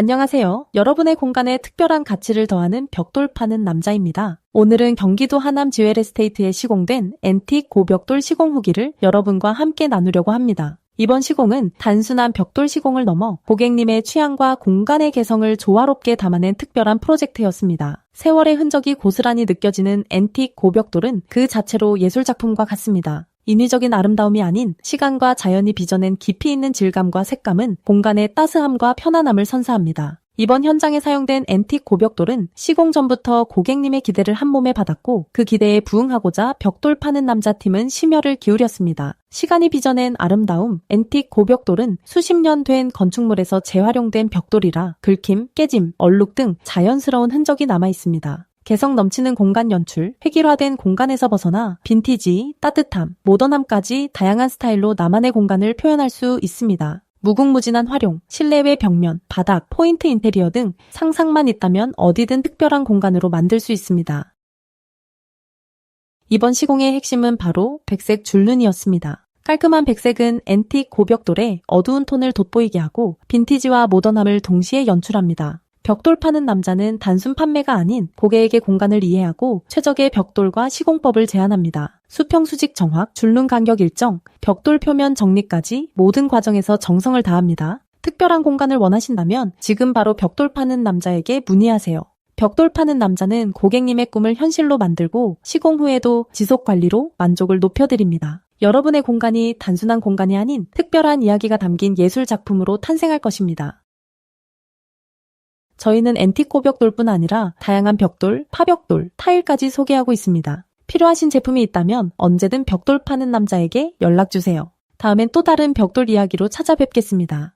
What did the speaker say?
안녕하세요. 여러분의 공간에 특별한 가치를 더하는 벽돌 파는 남자입니다. 오늘은 경기도 하남 지웰에스테이트에 시공된 앤틱 고벽돌 시공 후기를 여러분과 함께 나누려고 합니다. 이번 시공은 단순한 벽돌 시공을 넘어 고객님의 취향과 공간의 개성을 조화롭게 담아낸 특별한 프로젝트였습니다. 세월의 흔적이 고스란히 느껴지는 앤틱 고벽돌은 그 자체로 예술작품과 같습니다. 인위적인 아름다움이 아닌 시간과 자연이 빚어낸 깊이 있는 질감과 색감은 공간의 따스함과 편안함을 선사합니다. 이번 현장에 사용된 앤틱 고벽돌은 시공 전부터 고객님의 기대를 한 몸에 받았고 그 기대에 부응하고자 벽돌 파는 남자 팀은 심혈을 기울였습니다. 시간이 빚어낸 아름다움, 앤틱 고벽돌은 수십 년 된 건축물에서 재활용된 벽돌이라 긁힘, 깨짐, 얼룩 등 자연스러운 흔적이 남아 있습니다. 개성 넘치는 공간 연출, 획일화된 공간에서 벗어나 빈티지, 따뜻함, 모던함까지 다양한 스타일로 나만의 공간을 표현할 수 있습니다. 무궁무진한 활용, 실내외 벽면, 바닥, 포인트 인테리어 등 상상만 있다면 어디든 특별한 공간으로 만들 수 있습니다. 이번 시공의 핵심은 바로 백색 줄눈이었습니다. 깔끔한 백색은 앤틱 고벽돌에 어두운 톤을 돋보이게 하고 빈티지와 모던함을 동시에 연출합니다. 벽돌 파는 남자는 단순 판매가 아닌 고객에게 공간을 이해하고 최적의 벽돌과 시공법을 제안합니다. 수평 수직 정확, 줄눈 간격 일정, 벽돌 표면 정리까지 모든 과정에서 정성을 다합니다. 특별한 공간을 원하신다면 지금 바로 벽돌 파는 남자에게 문의하세요. 벽돌 파는 남자는 고객님의 꿈을 현실로 만들고 시공 후에도 지속 관리로 만족을 높여드립니다. 여러분의 공간이 단순한 공간이 아닌 특별한 이야기가 담긴 예술 작품으로 탄생할 것입니다. 저희는 앤틱 고벽돌뿐 아니라 다양한 벽돌, 파벽돌, 타일까지 소개하고 있습니다. 필요하신 제품이 있다면 언제든 벽돌 파는 남자에게 연락 주세요. 다음엔 또 다른 벽돌 이야기로 찾아뵙겠습니다.